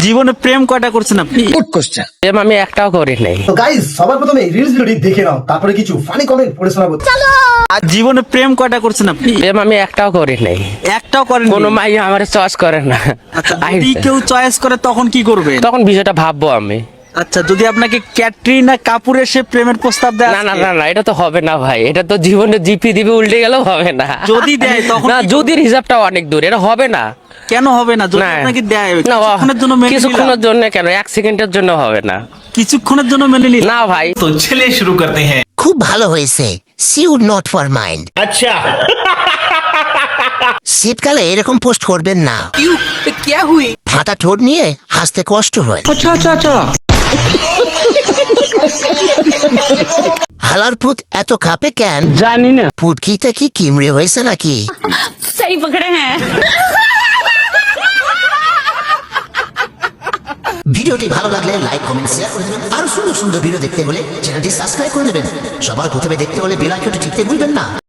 জীবনে প্রেম কয়টা করছেন আপনি? গুড কোশ্চেন প্রেম আমি একটাও করি নাই। তো গাইজ সবার প্রথমে রিলস ভিডিওটি দেখে নাও তারপরে কিছু ফানি কমেন্ট পড়ে শোনাবো। আর জীবনে প্রেম কয়টা করছেন আপনি? প্রেম আমি একটাও করি নাই। একটাও করেন কোনো মাই আমার চয়েস করে না। আচ্ছা যদি কেউ চয়েস করে তখন কি করবে? তখন বিষয়টা ভাববো আমি। আচ্ছা যদি আপনাকে ক্যাটরিনা কাপুর এসে প্রেমের প্রস্তাব দেয় না না না না এটা তো হবে না ভাই। এটা তো জীবনে জিপি দিবি উল্টে গেলেও হবে না। যদি দেয় তখন না যদি হিসাবটা অনেক দূর এটা হবে না। কেন হবে না যদি না আপনাকে দেয় না, কিছুক্ষণের জন্য মেনে কিছুক্ষণের নিলাম। জন্য কেন এক সেকেন্ডের জন্য হবে না কিছুক্ষণের জন্য মেনে নিলাম না ভাই तो चलिए शुरू करते हैं খুব ভালো হয়েছে সিউ নট ফর মাইন্ড আচ্ছা শীতকালে এরকম পোস্ট করবেন না ফাটা ঠোঁট নিয়ে হাসতে কষ্ট হয় হালার ফুট এত খাপে কেন জানি না ফুটকিটা কি কিমড়ে হয়েছে নাকি सही पकड़े हैं ভিডিওটি ভালো লাগলে লাইক, কমেন্ট শেয়ার করে দেবেন। আরও সুন্দর সুন্দর ভিডিও দেখতে হলে চ্যানেলটি সাবস্ক্রাইব করে দেবেন। সবার প্রথমে দেখতে হলে বেলাইকনটি টিপতে ভুলবেন না।